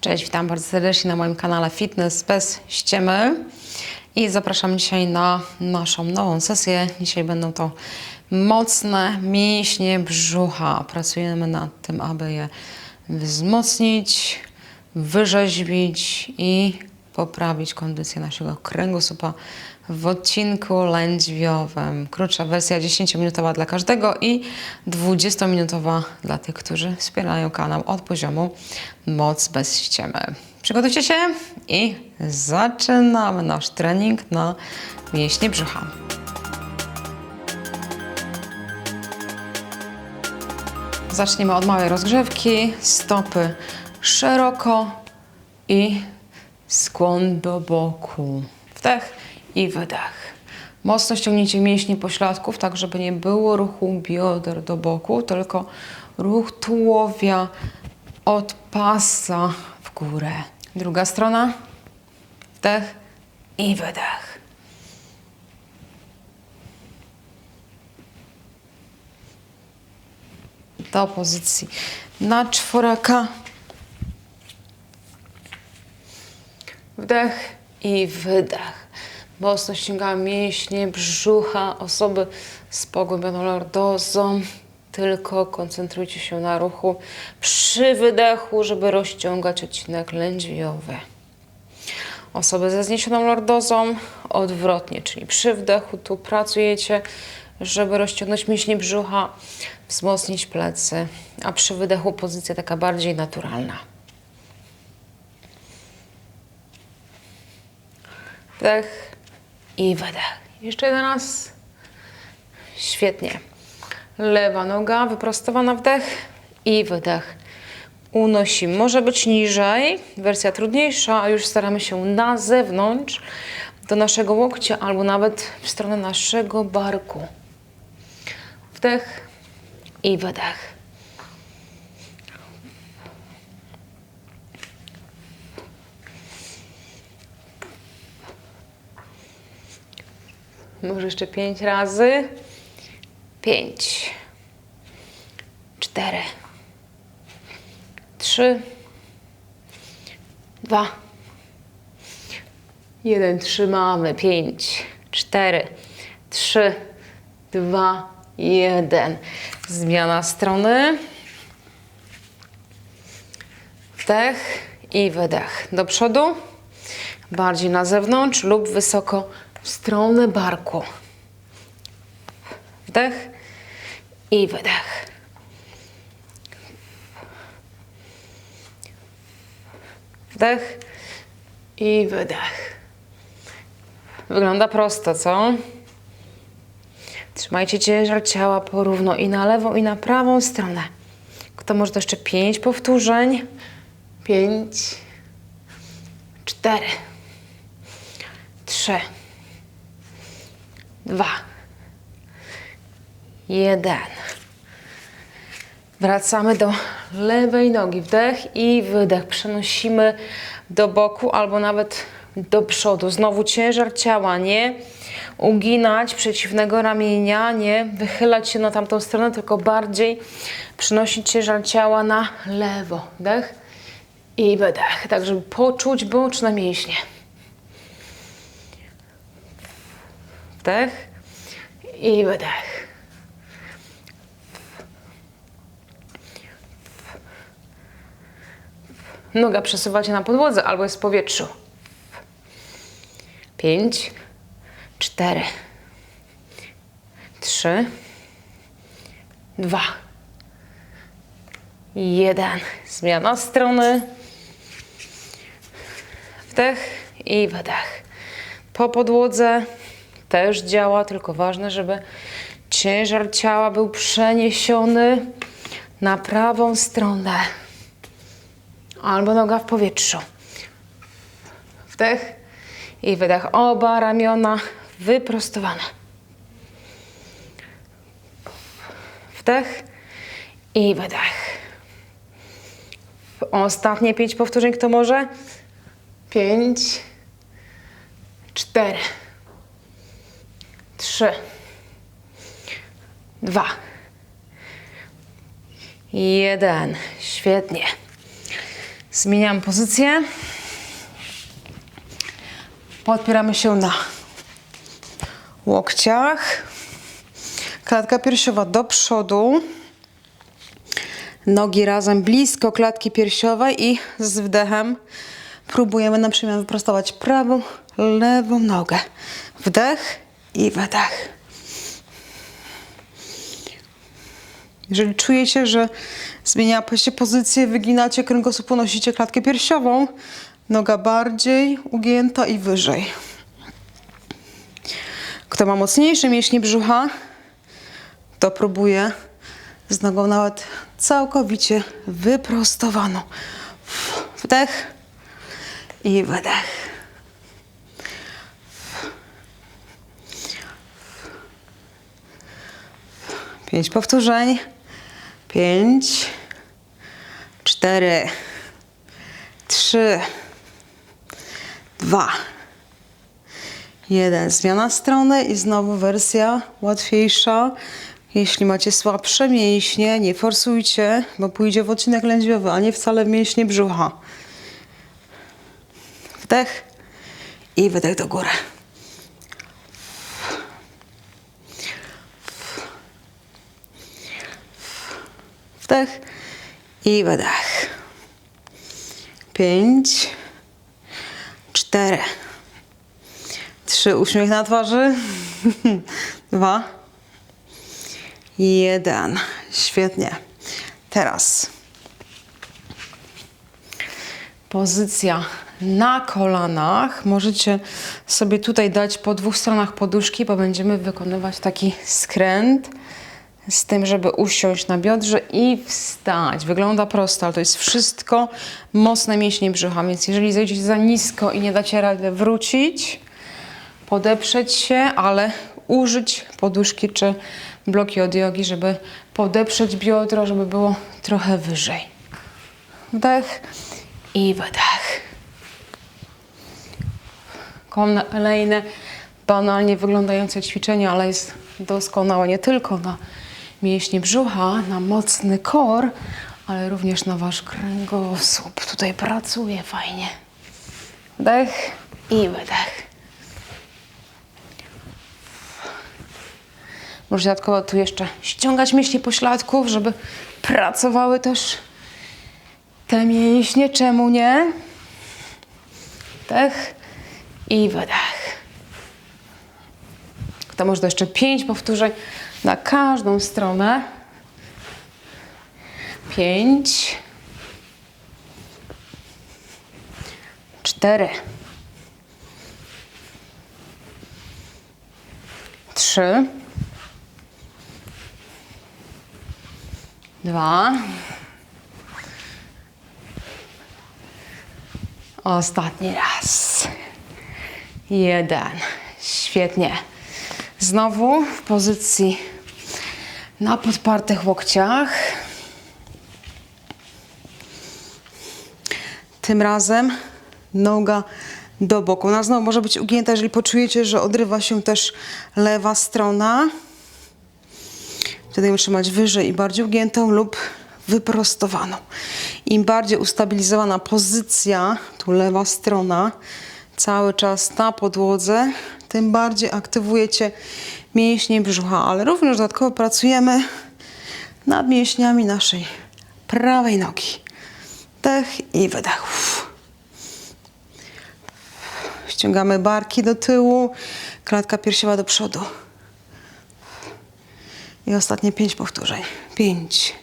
Cześć, witam bardzo serdecznie na moim kanale Fitness bez ściemy i zapraszam dzisiaj na naszą nową sesję. Dzisiaj będą to mocne mięśnie brzucha. Pracujemy nad tym, aby je wzmocnić, wyrzeźbić i poprawić kondycję naszego kręgosłupa w odcinku lędźwiowym. Krótsza wersja 10-minutowa dla każdego i 20-minutowa dla tych, którzy wspierają kanał od poziomu moc bez ściemy. Przygotujcie się i zaczynamy nasz trening na mięśnie brzucha. Zaczniemy od małej rozgrzewki, stopy szeroko i skłon do boku. Wdech i wydech. Mocno ściągnijcie mięśnie pośladków, tak żeby nie było ruchu bioder do boku, tylko ruch tułowia od pasa w górę. Druga strona. Wdech i wydech. Do pozycji na czworaka. Wdech i wydech. Mocno ściągamy mięśnie brzucha osoby z pogłębioną lordozą. Tylko koncentrujcie się na ruchu przy wydechu, żeby rozciągać odcinek lędźwiowy. Osoby ze zniesioną lordozą odwrotnie, czyli przy wdechu tu pracujecie, żeby rozciągnąć mięśnie brzucha, wzmocnić plecy, a przy wydechu pozycja taka bardziej naturalna. Wdech i wydech. Jeszcze jeden raz. Świetnie. Lewa noga wyprostowana, wdech i wydech. Unosimy. Może być niżej, wersja trudniejsza, a już staramy się na zewnątrz, do naszego łokcia albo nawet w stronę naszego barku. Wdech i wydech. Może jeszcze pięć razy. Pięć. Cztery. Trzy. Dwa. Jeden. Trzymamy. Pięć. Cztery. Trzy. Dwa. Jeden. Zmiana strony. Wdech i wydech. Do przodu. Bardziej na zewnątrz lub wysoko w stronę barku. Wdech i wydech. Wdech i wydech. Wygląda prosto, co? Trzymajcie ciężar ciała porówno i na lewą, i na prawą stronę. Kto może to jeszcze pięć powtórzeń? Pięć, cztery, trzy, dwa, jeden. Wracamy do lewej nogi. Wdech i wydech. Przenosimy do boku albo nawet do przodu. Znowu ciężar ciała. Nie uginać przeciwnego ramienia, nie wychylać się na tamtą stronę, tylko bardziej przynosić ciężar ciała na lewo. Wdech i wydech. Tak, żeby poczuć boczne mięśnie. Wdech i wydech. Noga przesuwacie na podłodze albo jest w powietrzu. Pięć, cztery, trzy, dwa, jeden. Zmiana strony. Wdech i wydech. Po podłodze też działa, tylko ważne, żeby ciężar ciała był przeniesiony na prawą stronę. Albo noga w powietrzu. Wdech i wydech. Oba ramiona wyprostowane. Wdech i wydech. Ostatnie pięć powtórzeń, kto może? Pięć, cztery, trzy, dwa, jeden. Świetnie. Zmieniam pozycję. Podpieramy się na łokciach. Klatka piersiowa do przodu. Nogi razem blisko klatki piersiowej i z wdechem próbujemy na przykład wyprostować prawą, lewą nogę. Wdech i wydech. Jeżeli czujecie, że zmieniacie pozycję, wyginacie kręgosłup, unosicie klatkę piersiową, noga bardziej ugięta i wyżej. Kto ma mocniejsze mięśnie brzucha, to próbuje z nogą nawet całkowicie wyprostowaną. Wdech i wydech. Pięć powtórzeń. Pięć, cztery, trzy, dwa, jeden. Zmiana strony i znowu wersja łatwiejsza. Jeśli macie słabsze mięśnie, nie forsujcie, bo pójdzie w odcinek lędźwiowy, a nie wcale w mięśnie brzucha. Wdech i wydech do góry. Wdech i wydech. Pięć, cztery, trzy, uśmiech na twarzy, dwa, jeden. Świetnie. Teraz pozycja na kolanach. Możecie sobie tutaj dać po dwóch stronach poduszki, bo będziemy wykonywać taki skręt z tym, żeby usiąść na biodrze i wstać. Wygląda prosto, ale to jest wszystko mocne mięśnie brzucha, więc jeżeli zejdziecie za nisko i nie dacie rady wrócić, podeprzeć się, ale użyć poduszki czy bloki od jogi, żeby podeprzeć biodro, żeby było trochę wyżej. Wdech i wydech. Kolejne banalnie wyglądające ćwiczenie, ale jest doskonałe nie tylko na mięśnie brzucha, na mocny kor, ale również na wasz kręgosłup. Tutaj pracuje fajnie. Wdech i wydech. Może dodatkowo tu jeszcze ściągać mięśnie pośladków, żeby pracowały też te mięśnie. Czemu nie? Wdech i wydech. To może jeszcze pięć powtórzeń na każdą stronę. Pięć. Cztery. Trzy. Dwa. Ostatni raz. Jeden. Świetnie. Znowu w pozycji na podpartych łokciach. Tym razem noga do boku. Ona znowu może być ugięta, jeżeli poczujecie, że odrywa się też lewa strona. Wtedy ją trzymać wyżej i bardziej ugiętą lub wyprostowaną. Im bardziej ustabilizowana pozycja, tu lewa strona, cały czas na podłodze, tym bardziej aktywujecie mięśnie brzucha, ale również dodatkowo pracujemy nad mięśniami naszej prawej nogi. Wdech i wydech. Ściągamy barki do tyłu, klatka piersiowa do przodu. I ostatnie pięć powtórzeń. Pięć,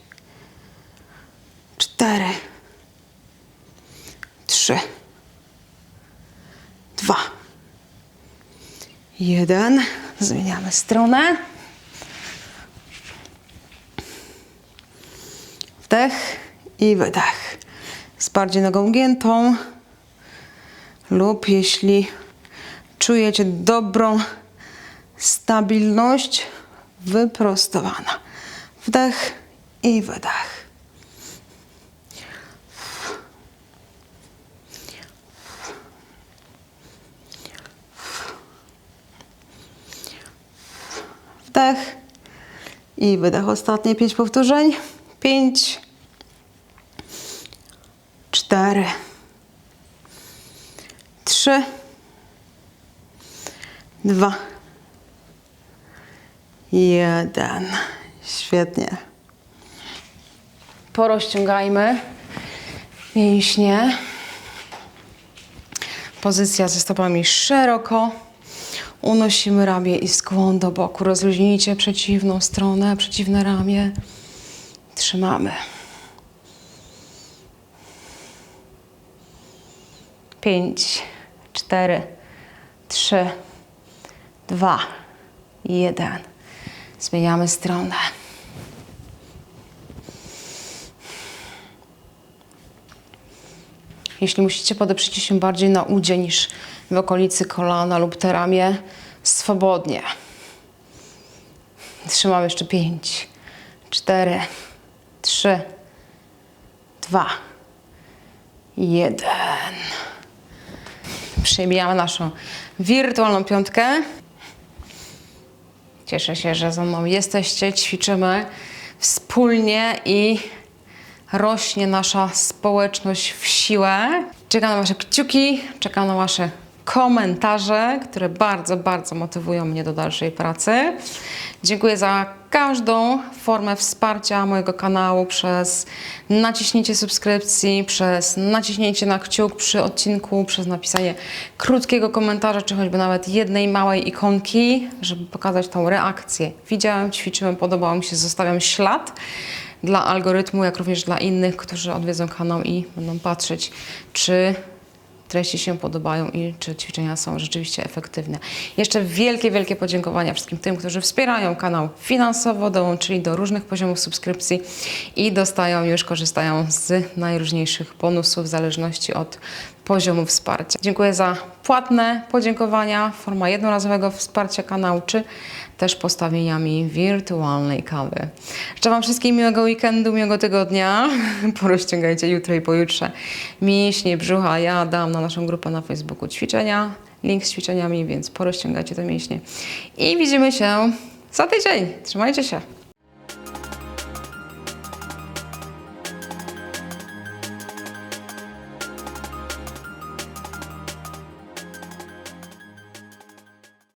cztery, trzy, dwa, jeden. Zmieniamy stronę. Wdech i wydech. Z bardziej nogą giętą lub jeśli czujecie dobrą stabilność, wyprostowana. Wdech i wydech. Wdech i wydech. Ostatnie pięć powtórzeń. Pięć, cztery. cztery, trzy, dwa, jeden. Świetnie. Porozciągajmy mięśnie. Pozycja ze stopami szeroko. Unosimy ramię i skłon do boku. Rozluźnijcie przeciwną stronę, przeciwne ramię. Trzymamy. Pięć, cztery, trzy, dwa, jeden. Zmieniamy stronę. Jeśli musicie, podeprzecie się bardziej na udzie niż w okolicy kolana lub te ramię, swobodnie. Trzymam jeszcze pięć, cztery, trzy, dwa, jeden. Przejmijamy naszą wirtualną piątkę. Cieszę się, że ze mną jesteście, ćwiczymy wspólnie i rośnie nasza społeczność w siłę. Czekam na Wasze kciuki, czekam na Wasze komentarze, które bardzo, bardzo motywują mnie do dalszej pracy. Dziękuję za każdą formę wsparcia mojego kanału przez naciśnięcie subskrypcji, przez naciśnięcie na kciuk przy odcinku, przez napisanie krótkiego komentarza, czy choćby nawet jednej małej ikonki, żeby pokazać tą reakcję. Widziałem, ćwiczyłem, podobało mi się, zostawiam ślad dla algorytmu, jak również dla innych, którzy odwiedzą kanał i będą patrzeć, czy treści się podobają i czy ćwiczenia są rzeczywiście efektywne. Jeszcze wielkie, wielkie podziękowania wszystkim tym, którzy wspierają kanał finansowo, dołączyli do różnych poziomów subskrypcji i dostają, już korzystają z najróżniejszych bonusów w zależności od poziomu wsparcia. Dziękuję za płatne podziękowania, forma jednorazowego wsparcia kanału, czy też postawieniami wirtualnej kawy. Życzę Wam wszystkim miłego weekendu, miłego tygodnia. Porozciągajcie jutro i pojutrze mięśnie brzucha. Ja dam na naszą grupę na Facebooku ćwiczenia, link z ćwiczeniami, więc porozciągajcie te mięśnie. I widzimy się za tydzień. Trzymajcie się.